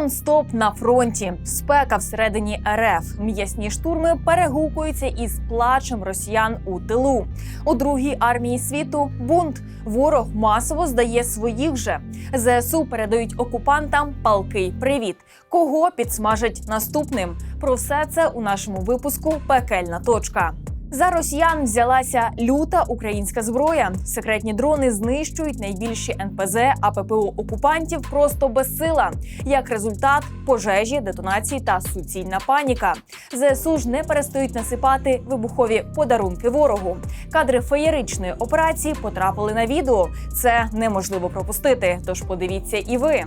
Нон-стоп на фронті, спека всередині РФ. М'ясні штурми перегукуються із плачем росіян у тилу. У другій армії світу бунт. Ворог масово здає своїх же. ЗСУ передають окупантам палкий привіт. Кого підсмажать наступним? Про все це у нашому випуску Пекельна точка. За росіян взялася люта українська зброя. Секретні дрони знищують найбільші НПЗ, а ППО окупантів просто безсила. Як результат, пожежі, детонації та суцільна паніка. ЗСУ ж не перестають насипати вибухові подарунки ворогу. Кадри феєричної операції потрапили на відео. Це неможливо пропустити. Тож подивіться і ви.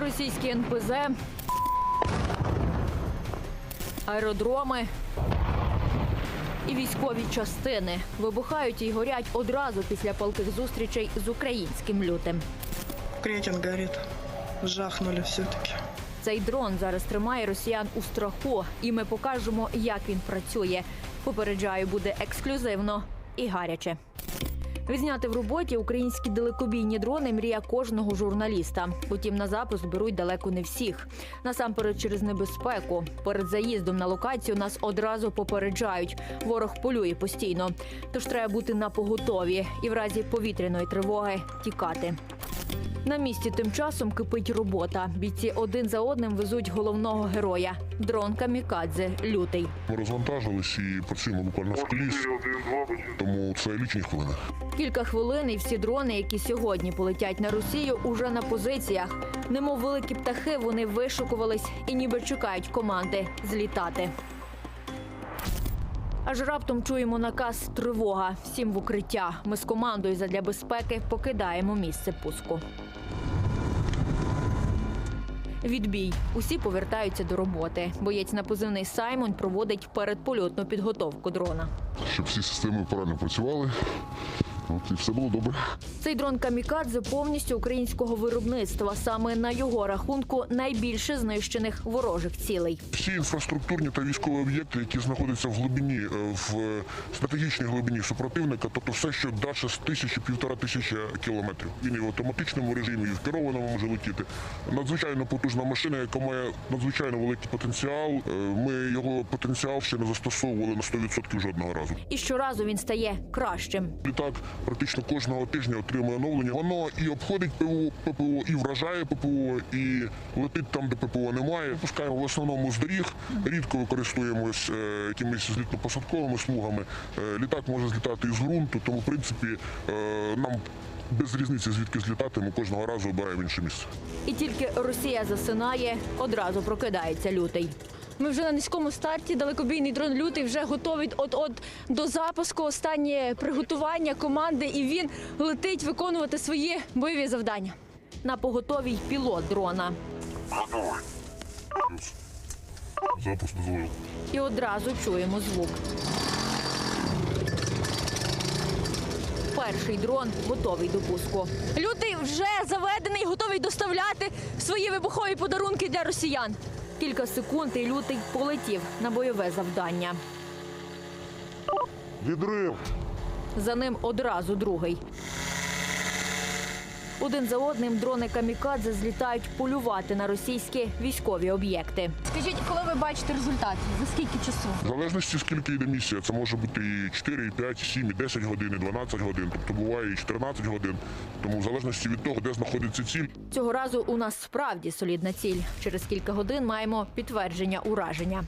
Російські НПЗ, аеродроми і військові частини вибухають і горять одразу після палких зустрічей з українським лютим. Кретін горить. Жахнули все-таки. Цей дрон зараз тримає росіян у страху, і ми покажемо, як він працює. Попереджаю, буде ексклюзивно і гаряче. Відзняти в роботі українські далекобійні дрони мрія кожного журналіста. Утім, на запуск беруть далеко не всіх. Насамперед через небезпеку. Перед заїздом на локацію нас одразу попереджають. Ворог полює постійно. Тож треба бути на поготові і в разі повітряної тривоги тікати. На місці тим часом кипить робота. Бійці один за одним везуть головного героя. Дрон камікадзе лютий. Ми розвантажились і працюємо буквально в коліс, тому це лічні хвилини. Кілька хвилин і всі дрони, які сьогодні полетять на Росію, уже на позиціях. Немов великі птахи, вони вишукувались і ніби чекають команди злітати. Аж раптом чуємо наказ тривога. Всім в укриття. Ми з командою задля безпеки покидаємо місце пуску. Відбій. Усі повертаються до роботи. Боєць на позивний Саймон проводить передпольотну підготовку дрона. Щоб всі системи правильно працювали. От і все було добре. Цей дрон камікадзе повністю українського виробництва. Саме на його рахунку найбільше знищених ворожих цілей. Всі інфраструктурні та військові об'єкти, які знаходяться в глибині, е, в стратегічній глибині супротивника, тобто все, що далі з тисячі півтора тисячі кілометрів. Він і в автоматичному режимі, і в керованому може летіти. Надзвичайно потужна машина, яка має надзвичайно великий потенціал. Е, Ми його потенціал ще не застосовували на 100% жодного разу. І щоразу він стає кращим. Літак практично кожного тижня отримує оновлення. Воно і обходить ПВО, ППО, і вражає ППО, і летить там, де ППО немає. Пускаємо в основному з доріг, рідко використовуємось е, якимись злітно-посадковими смугами. Е, літак може злітати із ґрунту, тому в принципі е, нам без різниці звідки злітати, ми кожного разу обираємо інше місце. І тільки Росія засинає, одразу прокидається лютий. Ми вже на низькому старті. Далекобійний дрон лютий вже готовий от-от до запуску. Останнє приготування команди, і він летить виконувати свої бойові завдання. На поготовій пілот дрона. Готовий. Запуск дозволив. І одразу чуємо звук. Перший дрон готовий до пуску. Лютий вже заведений, готовий доставляти свої вибухові подарунки для росіян. Кілька секунд і лютий полетів на бойове завдання. Відрив. За ним одразу другий. Один за одним дрони камікадзе злітають полювати на російські військові об'єкти. Скажіть, коли ви бачите результат? За скільки часу? В залежності скільки йде місія, це може бути і 4, і 5, і 7, і 10 годин, і 12 годин, тобто буває і 14 годин. Тому в залежності від того, де знаходиться ціль, Цього разу у нас справді солідна ціль. Через кілька годин маємо підтвердження ураження.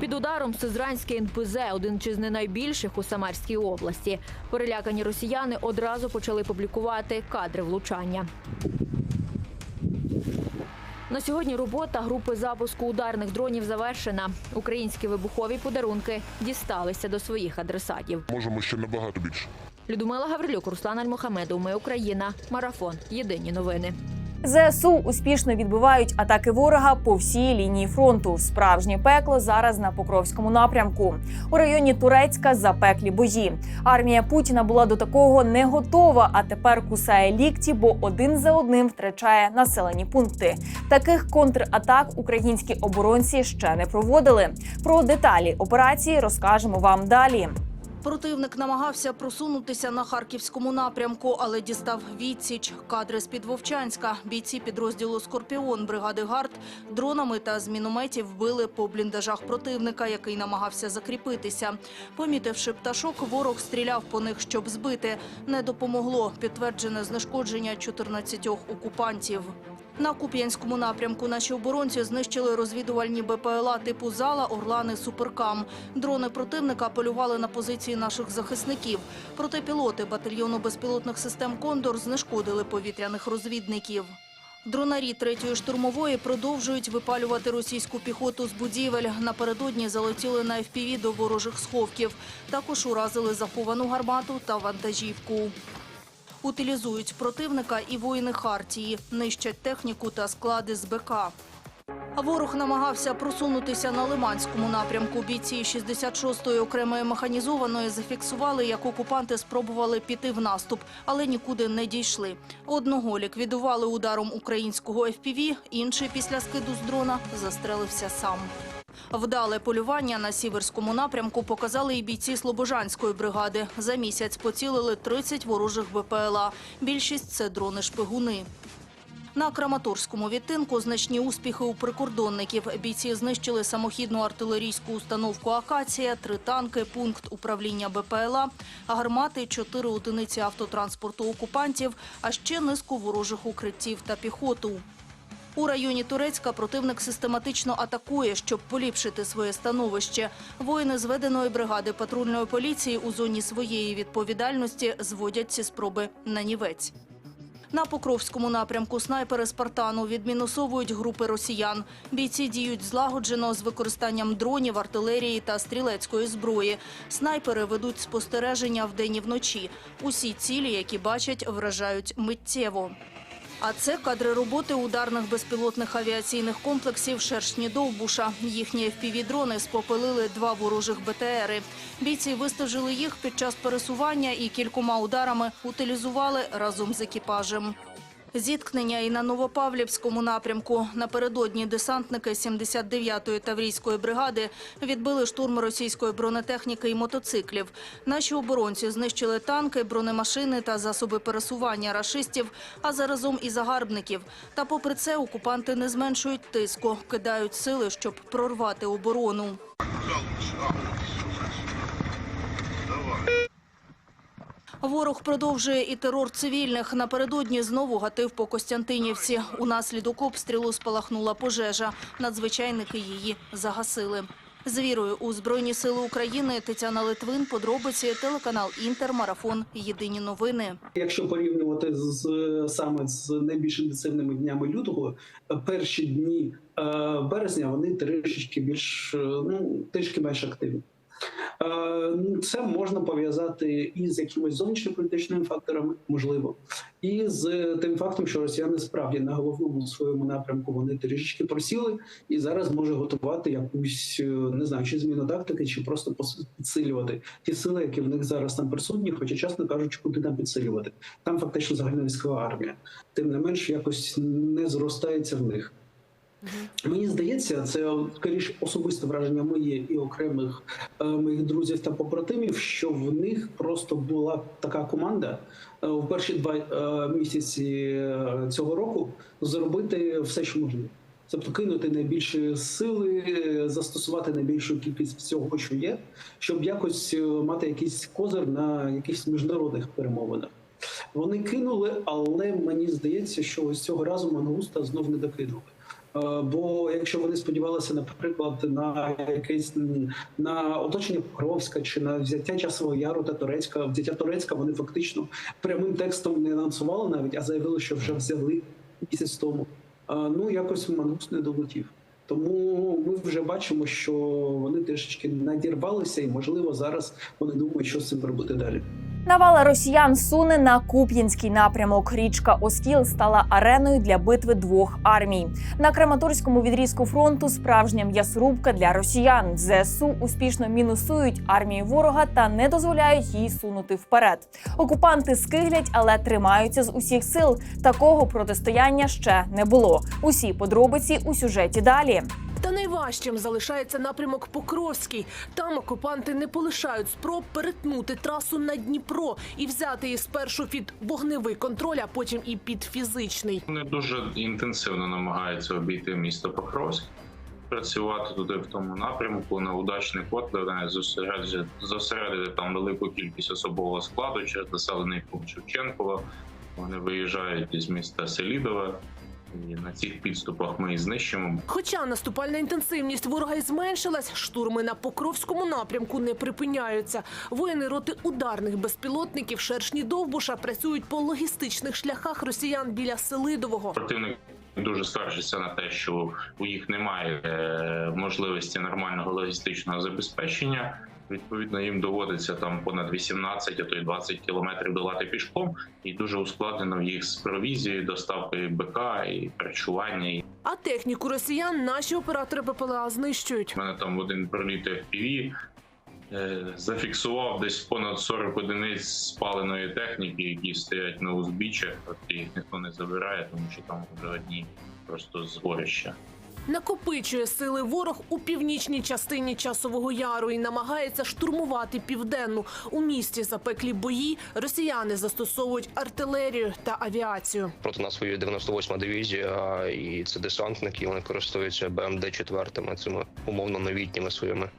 Під ударом Сизранський НПЗ, один чи з не найбільших у Самарській області. Перелякані росіяни одразу почали публікувати кадри влучання. На сьогодні робота групи запуску ударних дронів завершена. Українські вибухові подарунки дісталися до своїх адресатів. можемо ще набагато більше. Людмила Гаврилюк, Руслан Альмохамедов. Ми Україна. Марафон. Єдині новини. ЗСУ успішно відбивають атаки ворога по всій лінії фронту. Справжнє пекло зараз на Покровському напрямку. У районі Турецька запеклі бої. Армія Путіна була до такого не готова, а тепер кусає лікті, бо один за одним втрачає населені пункти. Таких контратак українські оборонці ще не проводили. Про деталі операції розкажемо вам далі. Противник намагався просунутися на харківському напрямку, але дістав відсіч. Кадри з під Вовчанська. Бійці підрозділу Скорпіон бригади ГАРД дронами та з мінометів вбили по бліндажах противника, який намагався закріпитися. Помітивши пташок, ворог стріляв по них, щоб збити. Не допомогло підтверджене знешкодження 14 окупантів. На Куп'янському напрямку наші оборонці знищили розвідувальні БПЛА типу «Зала», «Орлани», «Суперкам». Дрони противника полювали на позиції наших захисників. Проте пілоти батальйону безпілотних систем «Кондор» знешкодили повітряних розвідників. Дронарі третьої штурмової продовжують випалювати російську піхоту з будівель. Напередодні залетіли на ФПВ до ворожих сховків. Також уразили заховану гармату та вантажівку. Утилізують противника і воїни Хартії, нищать техніку та склади з БК. Ворог намагався просунутися на Лиманському напрямку. Бійці 66-ї окремої механізованої зафіксували, як окупанти спробували піти в наступ, але нікуди не дійшли. Одного ліквідували ударом українського ФПВ, інший після скиду з дрона застрелився сам. Вдале полювання на сіверському напрямку показали і бійці Слобожанської бригади. За місяць поцілили 30 ворожих БПЛА. Більшість – це дрони-шпигуни. На Краматорському відтинку значні успіхи у прикордонників. Бійці знищили самохідну артилерійську установку «Акація», три танки, пункт управління БПЛА, гармати, чотири одиниці автотранспорту окупантів, а ще низку ворожих укриттів та піхоту. У районі Турецька противник систематично атакує, щоб поліпшити своє становище. Воїни зведеної бригади патрульної поліції у зоні своєї відповідальності зводять ці спроби на нівець. На Покровському напрямку снайпери «Спартану» відмінусовують групи росіян. Бійці діють злагоджено з використанням дронів, артилерії та стрілецької зброї. Снайпери ведуть спостереження вдень і вночі. Усі цілі, які бачать, вражають миттєво. А це кадри роботи ударних безпілотних авіаційних комплексів «Шершні Довбуша». Їхні FPV-дрони спопилили два ворожих БТРи. Бійці вистежили їх під час пересування і кількома ударами утилізували разом з екіпажем. Зіткнення і на Новопавлівському напрямку. Напередодні десантники 79-ї Таврійської бригади відбили штурм російської бронетехніки і мотоциклів. Наші оборонці знищили танки, бронемашини та засоби пересування рашистів, а заразом і загарбників. Та попри це окупанти не зменшують тиску, кидають сили, щоб прорвати оборону. Ворог продовжує і терор цивільних. Напередодні знову гатив по Костянтинівці. Унаслідок обстрілу спалахнула пожежа. Надзвичайники її загасили. З вірою у Збройні Сили України Тетяна Литвин, подробиці, телеканал Інтер, Марафон, Єдині новини. Якщо порівнювати з саме з найбільш інтенсивними днями лютого, перші дні е, березня вони трішечки більш е, ну трішки менш активні. Е, Це можна пов'язати і з якимись зовнішньополітичними факторами, можливо, і з тим фактом, що росіяни справді на головному своєму напрямку вони трішечки просіли, і зараз може готувати якусь е, не знаю, чи зміну тактики, чи просто підсилювати ті сили, які в них зараз там присутні. Хоча, чесно кажучи, куди там підсилювати. Там фактично загальна військова армія. Тим не менш, якось не зростається в них. Мені здається, це скоріше особисте враження моє і окремих е, моїх друзів та побратимів, що в них просто була така команда е, в перші два е, місяці е, цього року зробити все, що можливо. Тобто кинути найбільше сили, застосувати найбільшу кількість всього, що є, щоб якось е, мати якийсь козир на якихось міжнародних перемовинах. Вони кинули, але мені здається, що ось цього разу Мангуста знов не докинули. Е, Бо якщо вони сподівалися, наприклад, на якесь на оточення Покровська чи на взяття часового яру та Турецька, взяття Турецька вони фактично прямим текстом не анонсували навіть, а заявили, що вже взяли місяць тому. Е, Ну якось Манус не долетів. Тому ми вже бачимо, що вони трішечки надірвалися, і можливо зараз вони думають, що з цим робити далі. Навала росіян суне на Куп'янський напрямок. Річка Оскіл стала ареною для битви двох армій. На Краматорському відрізку фронту справжня м'ясорубка для росіян. ЗСУ успішно мінусують армію ворога та не дозволяють їй сунути вперед. Окупанти скиглять, але тримаються з усіх сил. Такого протистояння ще не було. Усі подробиці у сюжеті далі. Та найважчим залишається напрямок Покровський. Там окупанти не полишають спроб перетнути трасу на Дніпро і взяти її спершу під вогневий контроль, а потім і під фізичний. Вони дуже інтенсивно намагаються обійти місто Покровськ, працювати туди в тому напрямку на удачний вони зосередити, зосередити там велику кількість особового складу через населений пункт Шевченкова. Вони виїжджають із міста Селідове. І на цих підступах ми і знищимо Хоча наступальна інтенсивність ворога й зменшилась, штурми на Покровському напрямку не припиняються. Воїни роти ударних безпілотників шершні Довбуша працюють по логістичних шляхах росіян біля Селидового. противник дуже скаржиться на те, що у їх немає е, можливості нормального логістичного забезпечення. Відповідно, їм доводиться там понад 18, а то й 20 кілометрів долати пішком, і дуже ускладнено їх з провізією, доставкою БК і харчування. А техніку росіян наші оператори БПЛА знищують. в мене там один проліт FPV е, зафіксував десь понад 40 одиниць спаленої техніки, які стоять на узбіччях. Їх ніхто не забирає, тому що там вже одні просто згорища. Накопичує сили ворог у північній частині часового яру і намагається штурмувати південну. У місті запеклі бої росіяни застосовують артилерію та авіацію. Проти нас воює 98-ма дивізія, і це десантники. Вони користуються БМД 4 цими умовно новітніми своїми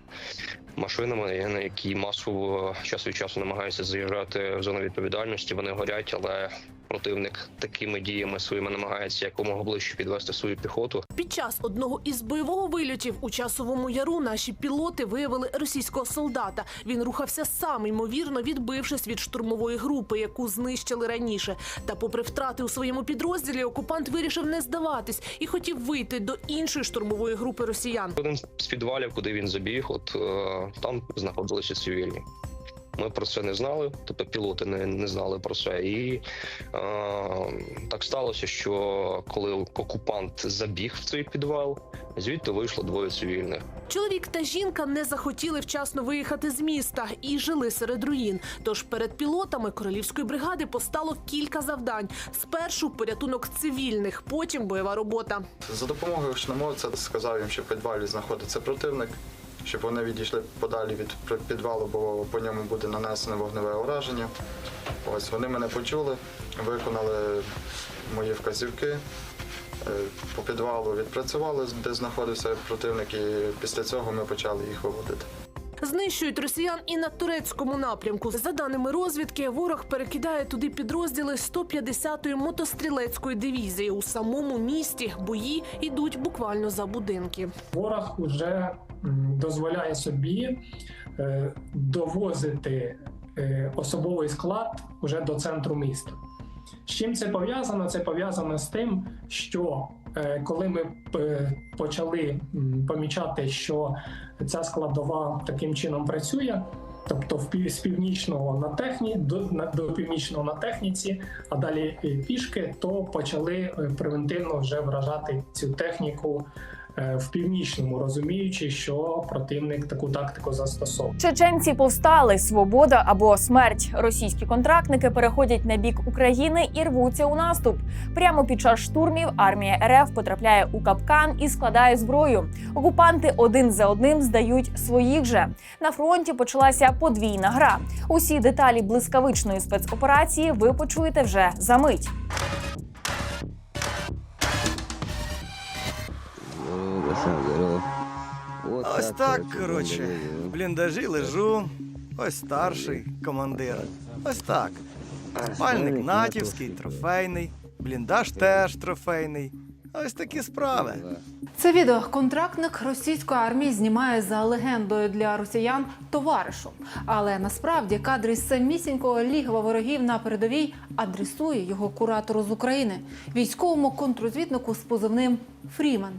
машинами, які масово час від часу намагаються заїжджати в зону відповідальності. Вони горять, але противник такими діями своїми намагається якомога ближче підвести свою піхоту. Під час одного із бойового вильотів у часовому яру наші пілоти виявили російського солдата. Він рухався сам, ймовірно, відбившись від штурмової групи, яку знищили раніше. Та, попри втрати у своєму підрозділі, окупант вирішив не здаватись і хотів вийти до іншої штурмової групи росіян. Один з підвалів, куди він забіг, от там знаходилися цивільні. Ми про це не знали, тобто пілоти не, не знали про це. І е, так сталося, що коли окупант забіг в цей підвал, звідти вийшло двоє цивільних. Чоловік та жінка не захотіли вчасно виїхати з міста і жили серед руїн. Тож перед пілотами королівської бригади постало кілька завдань: спершу порятунок цивільних, потім бойова робота. За допомогою гучномовця сказав їм, що в підвалі знаходиться противник, щоб вони відійшли подалі від підвалу, бо по ньому буде нанесено вогневе ураження. Ось вони мене почули, виконали мої вказівки. Е, По підвалу відпрацювали, де знаходився противник, і після цього ми почали їх виводити. Знищують росіян і на турецькому напрямку. За даними розвідки, ворог перекидає туди підрозділи 150-ї мотострілецької дивізії. У самому місті бої йдуть буквально за будинки. ворог вже дозволяє собі е, довозити е, особовий склад уже до центру міста. З чим це пов'язано? Це пов'язано з тим, що е, коли ми е, почали помічати, що ця складова таким чином працює. Тобто з північного на техні до, на, до північного на техніці, а далі е, пішки, то почали превентивно вже вражати цю техніку в північному, розуміючи, що противник таку тактику застосовує. Чеченці повстали свобода або смерть. Російські контрактники переходять на бік України і рвуться у наступ. Прямо під час штурмів армія РФ потрапляє у капкан і складає зброю. Окупанти один за одним здають своїх же. На фронті почалася подвійна гра. Усі деталі блискавичної спецоперації ви почуєте вже за мить. Ось так, коротше. В бліндажі лежу. Ось старший командир. Ось так. Спальник натівський, трофейний. Бліндаж теж трофейний. Ось такі справи. Це відео контрактник російської армії знімає за легендою для росіян товаришу. Але насправді кадри самісінького лігва ворогів на передовій адресує його куратору з України, військовому контрозвіднику з позивним Фрімен.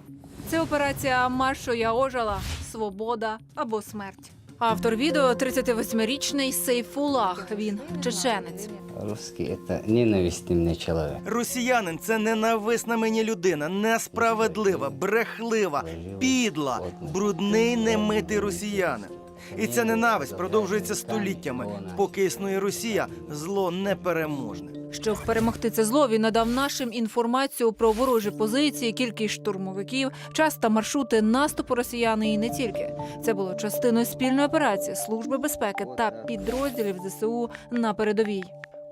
Це операція Маршо я ожила, свобода або смерть. Автор відео 38-річний Сейфулах. Він чеченець. Русський – це ненавистный мені чоловік. Росіянин це ненависна мені людина, несправедлива, брехлива, підла, брудний немитий росіянин. І ця ненависть продовжується століттями. Поки існує Росія, зло непереможне. Щоб перемогти це зло, він надав нашим інформацію про ворожі позиції, кількість штурмовиків, час та маршрути наступу росіян і не тільки. Це було частиною спільної операції Служби безпеки та підрозділів ЗСУ на передовій.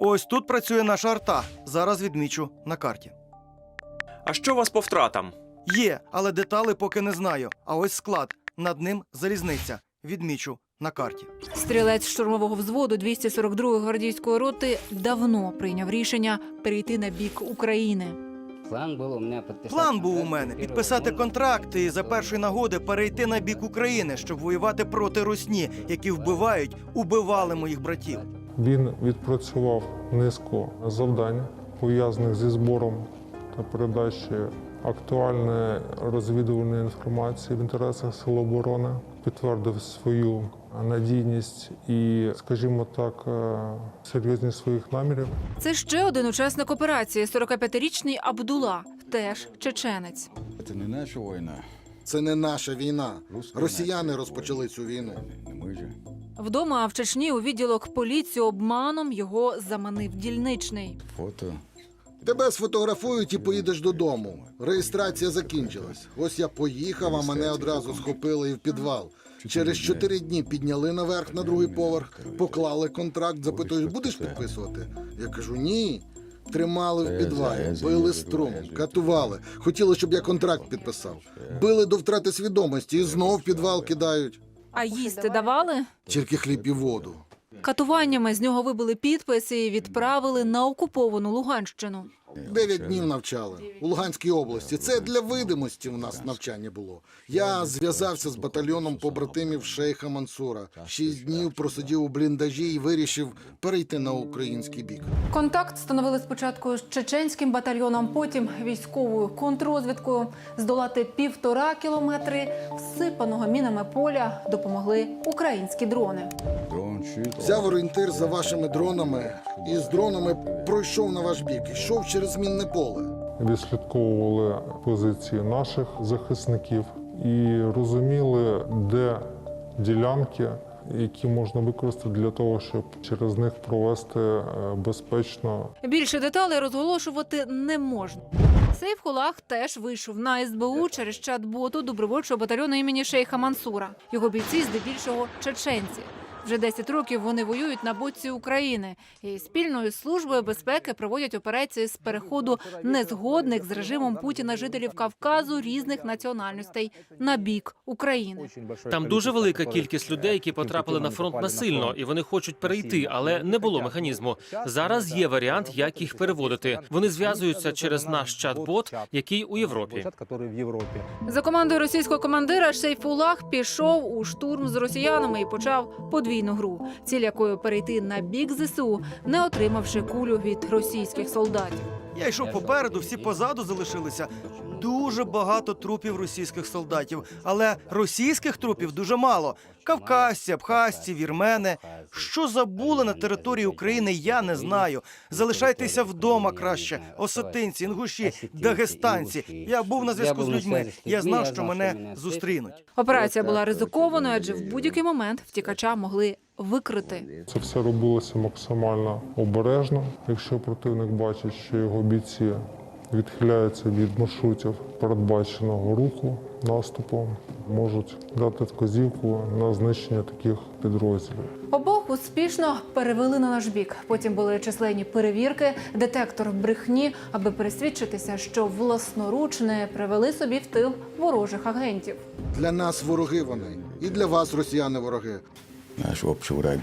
Ось тут працює наша арта. Зараз відмічу на карті. А що у вас по втратам? Є, але детали поки не знаю. А ось склад. Над ним залізниця. Відмічу на карті. Стрілець штурмового взводу 242-ї гвардійської роти давно прийняв рішення перейти на бік України. План був у мене підписати. План був у мене підписати контракт і за першої нагоди перейти на бік України, щоб воювати проти русні, які вбивають, убивали моїх братів. Він відпрацював низку завдань, пов'язаних зі збором та передачею актуальної розвідувальної інформації в інтересах Сил оборони, підтвердив свою надійність і, скажімо так, е, серйозність своїх намірів. Це ще один учасник операції 45-річний Абдула, теж чеченець. Це не наша війна. Це не наша війна. Росіяни розпочали цю війну. Не ми же. Вдома в Чечні у відділок поліції обманом його заманив дільничний. Фото. Тебе сфотографують і поїдеш додому. Реєстрація закінчилась. Ось я поїхав, а мене одразу схопили і в підвал. Через чотири дні підняли наверх на другий поверх, поклали контракт, запитують, будеш підписувати? Я кажу, ні. Тримали в підвалі, били струмом, катували. Хотіли, щоб я контракт підписав. Били до втрати свідомості і знов в підвал кидають. А їсти давали? Тільки хліб і воду. Катуваннями з нього вибили підпис і відправили на окуповану Луганщину. Дев'ять днів навчали у Луганській області. Це для видимості у нас навчання було. Я зв'язався з батальйоном побратимів шейха Мансура. Шість днів просидів у бліндажі і вирішив перейти на український бік. Контакт встановили спочатку з чеченським батальйоном, потім військовою контррозвідкою. Здолати півтора кілометри всипаного мінами поля допомогли українські дрони. Взяв орієнтир за вашими дронами і з дронами пройшов на ваш бік. Йшов через мінне поле. Відслідковували позиції наших захисників і розуміли, де ділянки, які можна використати для того, щоб через них провести е, безпечно Більше деталей розголошувати не можна. Сейфхулах теж вийшов на СБУ через чат-боту добровольчого батальйону імені Шейха Мансура. Його бійці здебільшого чеченці. Вже 10 років вони воюють на боці України і спільною службою безпеки проводять операції з переходу незгодних з режимом Путіна жителів Кавказу різних національностей на бік України. Там дуже велика кількість людей, які потрапили на фронт насильно, і вони хочуть перейти, але не було механізму. Зараз є варіант, як їх переводити. Вони зв'язуються через наш чат-бот, який у Європі. За командою російського командира Шейфулах пішов у штурм з росіянами і почав подвійну гру, ціль якої перейти на бік ЗСУ, не отримавши кулю від російських солдатів. Я йшов попереду, всі позаду залишилися. Дуже багато трупів російських солдатів, але російських трупів дуже мало. Кавказці, абхазці, вірмени. Що забули на території України, я не знаю. Залишайтеся вдома краще. Осетинці, інгуші, дагестанці. Я був на зв'язку з людьми. Я знав, що мене зустрінуть. Операція була ризикованою, адже в будь-який момент втікача могли викрити. Це все робилося максимально обережно. Якщо противник бачить, що його бійці відхиляються від маршрутів передбаченого руху наступу, можуть дати вказівку на знищення таких підрозділів. Обох успішно перевели на наш бік. Потім були численні перевірки, детектор брехні, аби пересвідчитися, що власноруч не привели собі в тил ворожих агентів. Для нас вороги вони, і для вас, росіяни, вороги. Наш общий враг.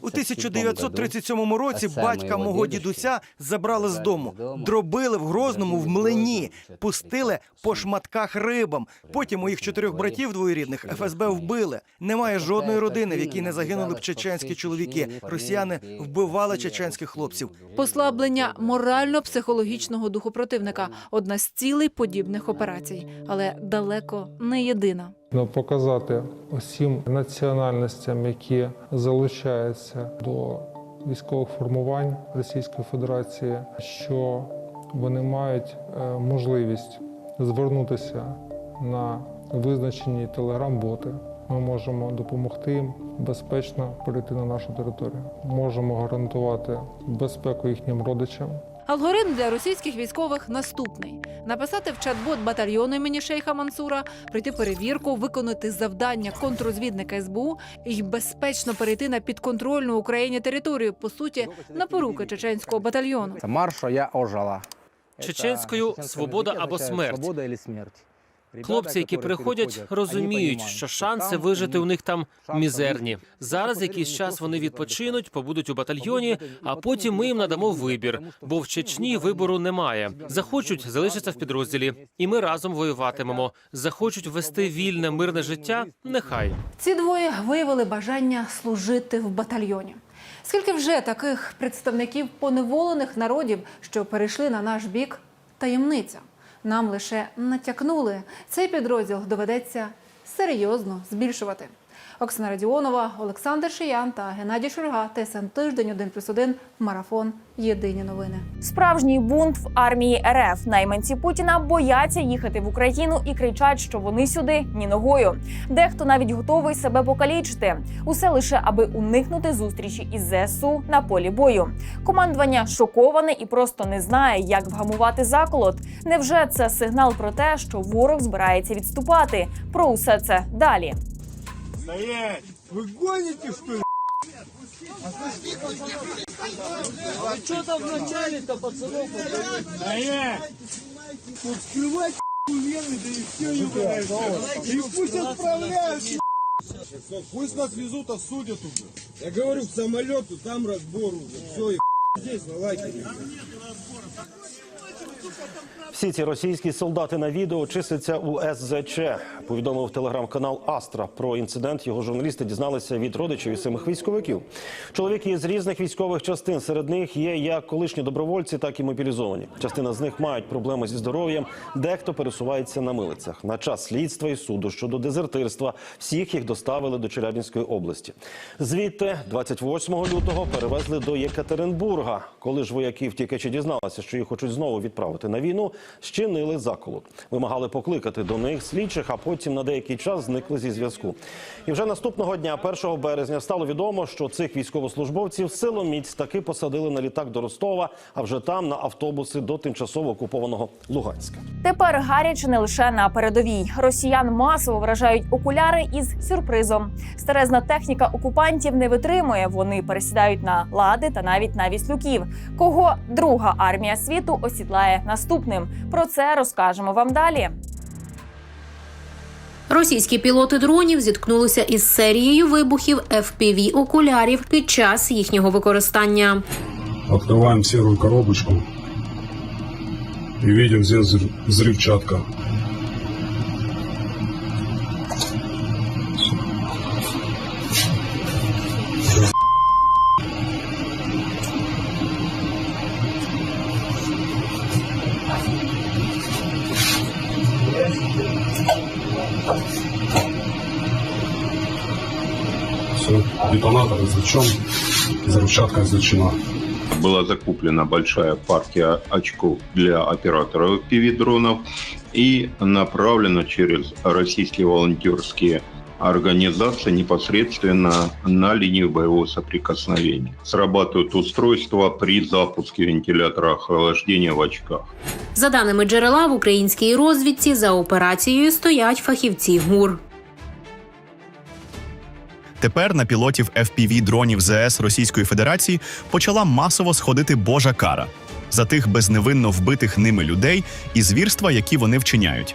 У 1937 році батька мого дідуся забрали з дому, дробили в Грозному в млині, пустили по шматках рибам. Потім моїх чотирьох братів двоюрідних ФСБ вбили. Немає жодної родини, в якій не загинули б чеченські чоловіки. Росіяни вбивали чеченських хлопців. Послаблення морально-психологічного духу противника одна з цілей подібних операцій, але далеко не єдина. Ну, показати усім національностям, які залучаються до військових формувань Російської Федерації, що вони мають е, можливість звернутися на визначені телеграм-боти, ми можемо допомогти їм безпечно перейти на нашу територію. Можемо гарантувати безпеку їхнім родичам. Алгоритм для російських військових наступний: написати в чат-бот батальйону імені Шейха Мансура, пройти перевірку, виконати завдання контррозвідника СБУ і безпечно перейти на підконтрольну Україні територію, по суті, на поруки чеченського батальйону. Марша я ожала Чеченською свобода або смерть. Хлопці, які приходять, розуміють, що шанси вижити у них там мізерні. Зараз якийсь час вони відпочинуть, побудуть у батальйоні, а потім ми їм надамо вибір, бо в Чечні вибору немає. Захочуть залишиться в підрозділі, і ми разом воюватимемо. Захочуть вести вільне мирне життя. Нехай. Ці двоє виявили бажання служити в батальйоні. Скільки вже таких представників поневолених народів, що перейшли на наш бік, таємниця. Нам лише натякнули. Цей підрозділ доведеться серйозно збільшувати. Оксана Радіонова, Олександр Шиян та Геннадій Шурга. ТСН тиждень 1+,1, Марафон. Єдині новини. Справжній бунт в армії РФ. Найманці Путіна бояться їхати в Україну і кричать, що вони сюди ні ногою. Дехто навіть готовий себе покалічити. Усе лише аби уникнути зустрічі із ЗСУ на полі бою. Командування шоковане і просто не знає, як вгамувати заколот. Невже це сигнал про те, що ворог збирається відступати? Про усе це далі. Стоять! Вы гоните, что ли? А что там вначале-то, пацанов? Стоять! Вот скрывать вены, да и все, И пусть отправляют, Пусть нас везут, осудят уже. Я говорю, к самолету, там разбор уже. Все, и здесь, на лагере. Всі ці російські солдати на відео числяться у СЗЧ. Повідомив телеграм-канал Астра. Про інцидент його журналісти дізналися від родичів і самих військовиків. Чоловіки з різних військових частин. Серед них є як колишні добровольці, так і мобілізовані. Частина з них мають проблеми зі здоров'ям. Дехто пересувається на милицях. На час слідства і суду щодо дезертирства всіх їх доставили до Челябінської області. Звідти 28 лютого перевезли до Єкатеринбурга. Коли ж вояки втікачі дізналися, що їх хочуть знову відправити на війну, щинили заколот. Вимагали покликати до них слідчих, а потім на деякий час зникли зі зв'язку. І вже наступного дня, 1 березня, стало відомо, що цих військовослужбовців силоміць таки посадили на літак до Ростова, а вже там на автобуси до тимчасово окупованого Луганська. Тепер гаряче не лише на передовій. Росіян масово вражають окуляри із сюрпризом. Старезна техніка окупантів не витримує. Вони пересідають на лади та навіть на віслюків. Кого друга армія світу осідлає наступним. Про це розкажемо вам далі. Російські пілоти дронів зіткнулися із серією вибухів fpv окулярів під час їхнього використання. Відкриваємо сіру коробочку і бачимо, здесь взрыв- взрывчатка извлечена. Была закуплена большая партия очков для операторов FPV-дронов и направлена через российские волонтерские организации непосредственно на линию боевого соприкосновения. Срабатывают устройства при запуске вентилятора охлаждения в очках. За даними джерела в українській розвідці, за операцією стоять фахівці ГУР. Тепер на пілотів fpv дронів ЗС Російської Федерації почала масово сходити Божа кара за тих безневинно вбитих ними людей і звірства, які вони вчиняють.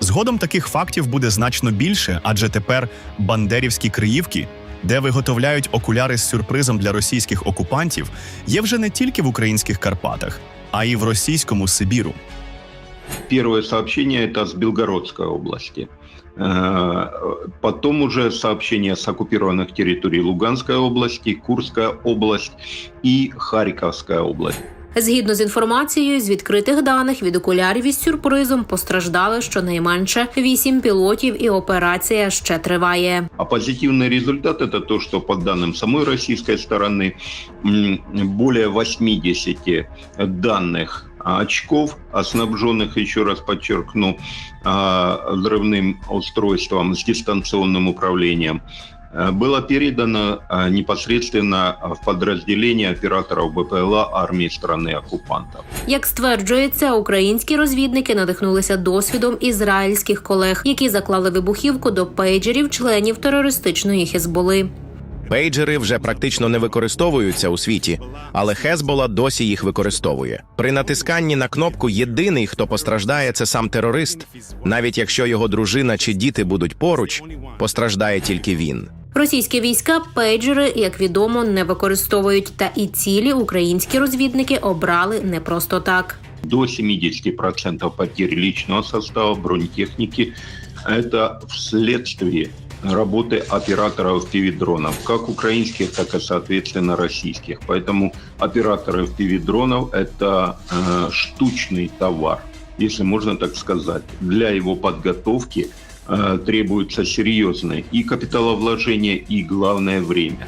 Згодом таких фактів буде значно більше, адже тепер бандерівські криївки, де виготовляють окуляри з сюрпризом для російських окупантів, є вже не тільки в українських Карпатах, а й в російському Сибіру. Первое сообщение это с Белгородской области. Э, Потом уже сообщения с оккупированных территорий Луганской области, Курская область и Харьковская область. Згідно з інформацією з відкритих даних від окулярів із сюрпризом постраждали щонайменше вісім пілотів, і операція ще триває. А позитивный результат это то, что по данным самой российской стороны м, более 80 данных очков, снабженных, еще раз подчеркну, а, взрывным устройством с дистанционным управлением, э, было передано а, непосредственно в подразделение операторов БПЛА армии страны-оккупанта. Як стверджується, українські розвідники надихнулися досвідом ізраїльських колег, які заклали вибухівку до пейджерів членів терористичної хезболи. Пейджери вже практично не використовуються у світі, але Хезбола досі їх використовує. При натисканні на кнопку єдиний, хто постраждає, це сам терорист. Навіть якщо його дружина чи діти будуть поруч, постраждає тільки він. Російські війська пейджери, як відомо, не використовують, та і цілі українські розвідники обрали не просто так. До 70% потерь личного состава бронетехники – это вследствие работы операторов FPV-дронов, как украинских, так и, соответственно, российских. Поэтому операторы FPV-дронов – это э, штучный товар, если можно так сказать. Для его подготовки э, требуется серьезное и капиталовложение, и, главное, время.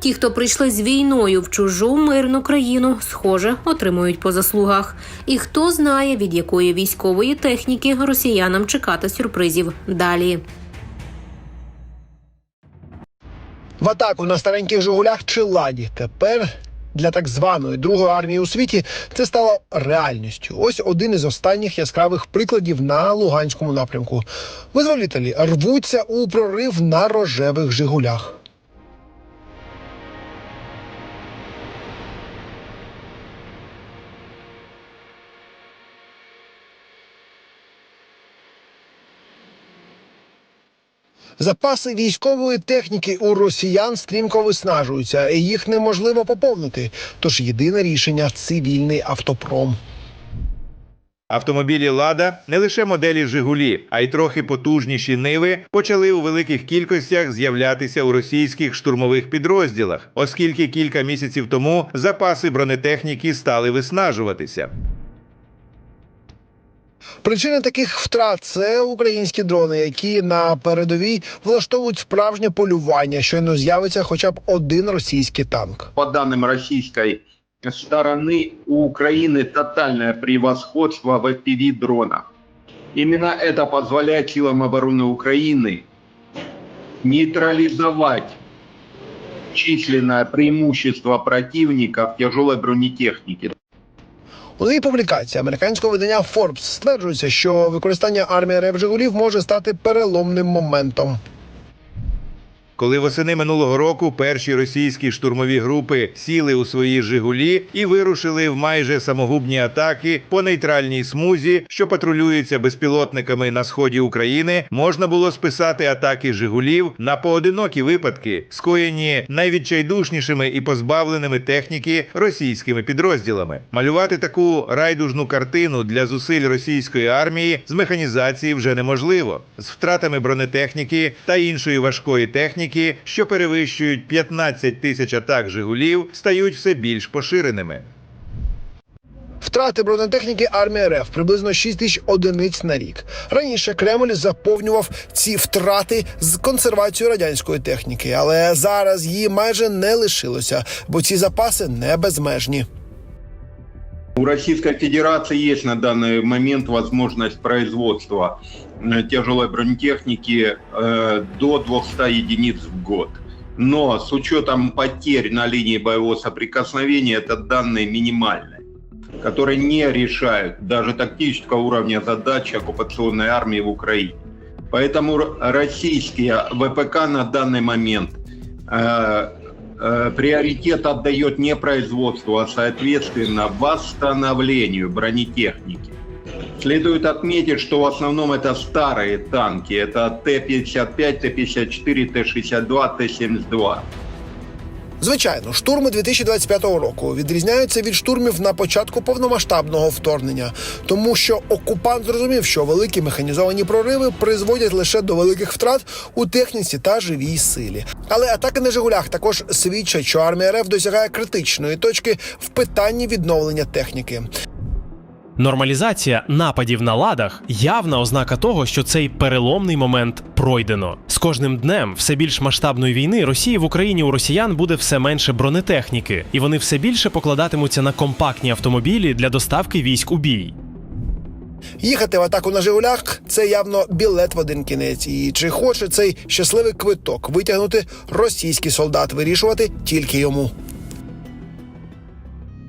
Ті, хто прийшли з війною в чужу мирну країну, схоже, отримують по заслугах. І хто знає, від якої військової техніки росіянам чекати сюрпризів далі. В атаку на стареньких Жигулях чи ладі. Тепер для так званої другої армії у світі це стало реальністю. Ось один із останніх яскравих прикладів на Луганському напрямку. Визволітелі рвуться у прорив на рожевих Жигулях. Запаси військової техніки у росіян стрімко виснажуються, і їх неможливо поповнити. Тож єдине рішення цивільний автопром. Автомобілі Лада не лише моделі Жигулі, а й трохи потужніші ниви почали у великих кількостях з'являтися у російських штурмових підрозділах, оскільки кілька місяців тому запаси бронетехніки стали виснажуватися. Причина таких втрат це українські дрони, які на передовій влаштовують справжнє полювання. Щойно з'явиться хоча б один російський танк. По данным российской стороны, у Украины тотальное превосходство в FPV-дронах. Именно это позволяет силам обороны Украины нейтрализовать численное преимущество противника в тяжелой бронетехнике. У новій публікації американського видання Forbes стверджується, що використання армії РФ Жигулів може стати переломним моментом. Коли восени минулого року перші російські штурмові групи сіли у свої Жигулі і вирушили в майже самогубні атаки по нейтральній смузі, що патрулюється безпілотниками на сході України, можна було списати атаки Жигулів на поодинокі випадки, скоєні найвідчайдушнішими і позбавленими техніки російськими підрозділами. Малювати таку райдужну картину для зусиль російської армії з механізації вже неможливо з втратами бронетехніки та іншої важкої техніки, що перевищують 15 тисяч атак Жигулів, стають все більш поширеними. Втрати бронетехніки армії РФ приблизно 6 тисяч одиниць на рік. Раніше Кремль заповнював ці втрати з консервацією радянської техніки, але зараз її майже не лишилося, бо ці запаси не безмежні. У Российской Федерации есть на данный момент возможность производства тяжелой бронетехники э, до 200 единиц в год. Но с учетом потерь на линии боевого соприкосновения, это данные минимальные, которые не решают даже тактического уровня задач оккупационной армии в Украине. Поэтому российские ВПК на данный момент э, э, приоритет отдает не производству, а соответственно восстановлению бронетехники. Следует отметить, что в основном это старые танки. Это Т-55, Т-54, Т-62, Т-72. Звичайно, штурми 2025 року відрізняються від штурмів на початку повномасштабного вторгнення, тому що окупант зрозумів, що великі механізовані прориви призводять лише до великих втрат у техніці та живій силі. Але атаки на Жигулях також свідчать, що армія РФ досягає критичної точки в питанні відновлення техніки. Нормалізація нападів на ладах явна ознака того, що цей переломний момент пройдено. З кожним днем все більш масштабної війни Росії в Україні у росіян буде все менше бронетехніки, і вони все більше покладатимуться на компактні автомобілі для доставки військ у бій. Їхати в атаку на Жигулях це явно білет в один кінець. І чи хоче цей щасливий квиток витягнути російський солдат, вирішувати тільки йому.